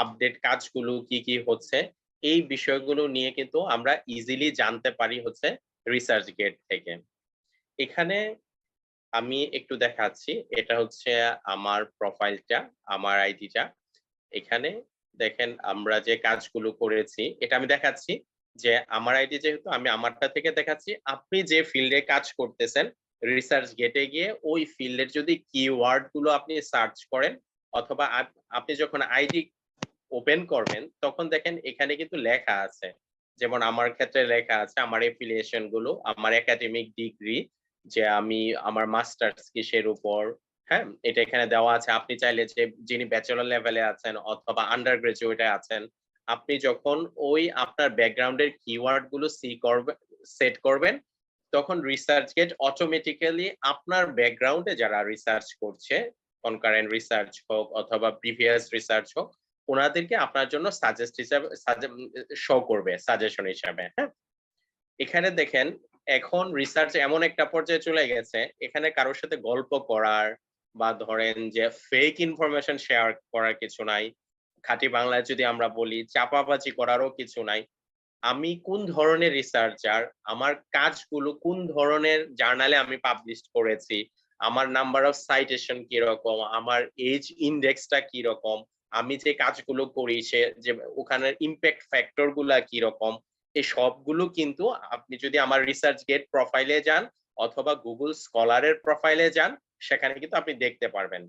Update কাজগুলো কি কি হচ্ছে, এই বিষয়গুলো নিয়ে কিন্তু আমরা ইজিলি জানতে পারি হচ্ছে রিসার্চ গেট থেকে। এখানে আমি একটু দেখাচ্ছি, এটা হচ্ছে আমার প্রোফাইলটা আমার আইডিটা এখানে দেখেন আমরা যে কাজগুলো করেছি, এটা আমি দেখাচ্ছি যে আমার আইডি যেহেতু আমি আমারটা থেকে দেখাচ্ছি, আপনি যে ফিল্ডে কাজ করতেছেন রিসার্চ গেটে গিয়ে ওই ফিল্ডের যদি কিওয়ার্ডগুলো আপনি সার্চ করেন, অথবা আপনি যখন আইডি ওপেন করবেন, তখন দেখেন এখানে কিন্তু লেখা আছে। যেমন আমার ক্ষেত্রে লেখা আছে, আমার এফিলিয়েশনগুলো, আমার একাডেমিক ডিগ্রি যে আমি আমার মাস্টার্স কিসের উপর হ্যাঁ? এটা এখানে দেওয়া আছে। আপনি চাইলে যে, যিনি ব্যাচেলর লেভেলে আছেন অথবা আন্ডার গ্রাজুয়েটে আছেন, আপনি যখন ওই আপনার ব্যাকগ্রাউন্ডের কিওয়ার্ডগুলো সি করবেন সেট করবেন, তখন রিসার্চ গেট অটোমেটিক্যালি আপনার ব্যাকগ্রাউন্ডে যারা রিসার্চ করছে কনকারেন্ট রিসার্চ হোক অথবা প্রিভিয়াস রিসার্চ হোক ওনাদেরকে আপনার জন্য সাজেস্ট হিসাবে শো করবে সাজেশন হিসাবে হ্যাঁ? এখানে দেখেন, এখন রিসার্চ এমন একটা পর্যায়ে চলে গেছে, এখানে কারোর সাথে গল্প করার বা ধরেন যে ফেক ইনফরমেশন শেয়ার করার কিছু নাই, খাঁটি বাংলায় যদি আমরা বলি, চাপাবাজি করারও কিছু নাই। আমি কোন ধরনের রিসার্চার আমার কাজগুলো কোন ধরনের জার্নালে আমি পাবলিশ করেছি, আমার নাম্বার অফ সাইটেশন কীরকম, আমার এজ ইন্ডেক্সটা কীরকম আমি যে কাজগুলো করি, সে যে ওখানের ইম্প্যাক্ট ফ্যাক্টরগুলা কীরকম এই সবগুলো কিন্তু আপনি যদি আমার রিসার্চ গেট প্রোফাইলে যান অথবা গুগল স্কলারের প্রোফাইলে যান, সেখানে কিন্তু আপনি দেখতে পারবেন।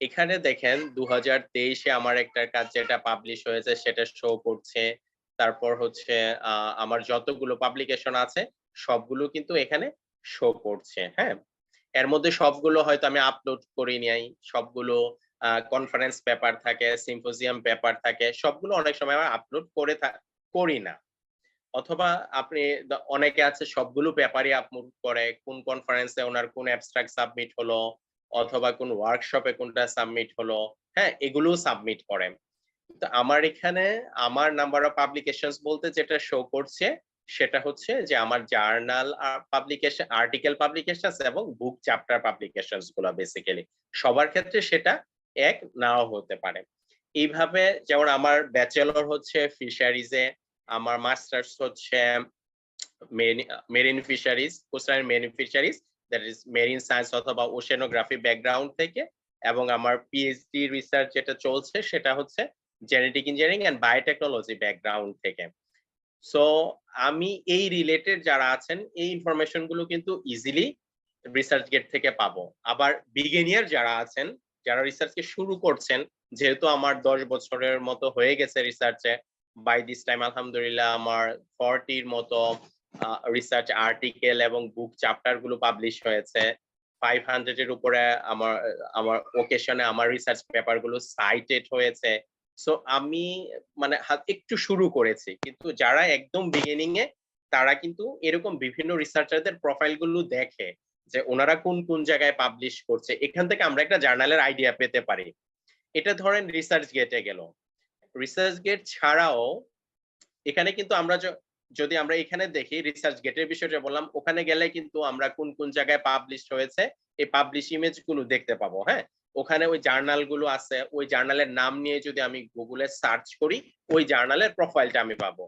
এখানে দেখেন দু হাজার তেইশে আমার একটা কাজ যেটা পাবলিশ হয়েছে, সেটা শো করছে। তারপর হচ্ছে আমার যতগুলো পাবলিকেশন আছে, সবগুলো কিন্তু এখানে শো করছে হ্যাঁ? এর মধ্যে সবগুলো হয়তো আমি আপলোড করি নাই, সবগুলো কনফারেন্স পেপার থাকে সিম্পোজিয়াম পেপার থাকে, সবগুলো অনেক সময় আমরা আপলোড করে করি না। অথবা আপনি অনেকে আছে সবগুলো পেপারই আপলোড করে, কোন কনফারেন্সে ওনার কোন অ্যাবস্ট্রাক্ট সাবমিট হলো, অথবা কোন ওয়ার্কশপে কোনটা সাবমিট হলো হ্যাঁ এগুলোও সাবমিট করে তো আমার এখানে আমার নাম্বার অফ পাবলিকেশনস বলতে যেটা শো করছে, সেটা হচ্ছে যে আমার জার্নাল পাবলিকেশন আর্টিকেল পাবলিকেশন এবং বুক চ্যাপ্টার পাবলিকেশনসগুলো বেসিক্যালি সবার ক্ষেত্রে সেটা এক নাও হতে পারে। এইভাবে যেমন আমার ব্যাচেলর হচ্ছে ফিশারিজে আমার মাস্টার্স হচ্ছে marine fisheries coastal marine fisheries that is marine science অথবা ওশেনোগ্রাফি ব্যাকগ্রাউন্ড থেকে, এবং আমার পিএইচডি রিসার্চ যেটা চলছে সেটা হচ্ছে genetic engineering and biotechnology background থেকে। সো আমি এই রিলেটেড যারা আছেন, এই ইনফরমেশনগুলো কিন্তু ইজিলি রিসার্চ গেট থেকে পাবো। আবার বিগিনিয়ার যারা আছেন যারা রিসার্চকে শুরু করছেন, যেহেতু আমার দশ বছরের মতো হয়ে গেছে রিসার্চে বাই দিস টাইম আলহামদুলিল্লাহ, আমার ফর্টির মতো রিসার্চ আর্টিকেল এবং বুক চ্যাপ্টারগুলো পাবলিশ হয়েছে। ফাইভ হান্ড্রেড এর উপরে আমার আমার ওকেশনে আমার রিসার্চ পেপারগুলো সাইটেড হয়েছে। সো আমি মানে একটু শুরু করেছি। কিন্তু যারা একদম বিগিনিং এ, তারা কিন্তু এরকম বিভিন্ন রিসার্চারদের প্রোফাইলগুলো দেখে। যে ওনারা কোন কোন জায়গায় পাবলিশ করছে, এখান থেকে আমরা একটা জার্নালের আইডিয়া পেতে পারি। এটা ধরেন রিসার্চ গেটে গেল। রিসার্চ গেট ছাড়াও এখানে কিন্তু আমরা যদি আমরা এখানে দেখি রিসার্চ গেটের বিষয়টা বললাম, ওখানে গেলে কিন্তু আমরা কোন কোন জায়গায় পাবলিশ হয়েছে, এই পাবলিশ ইমেজগুলো দেখতে পাবো হ্যাঁ? ওখানে ওই জার্নালগুলো আছে, ওই জার্নালের নাম নিয়ে যদি আমি গুগলে সার্চ করি, ওই জার্নালের প্রোফাইলটা আমি পাবো।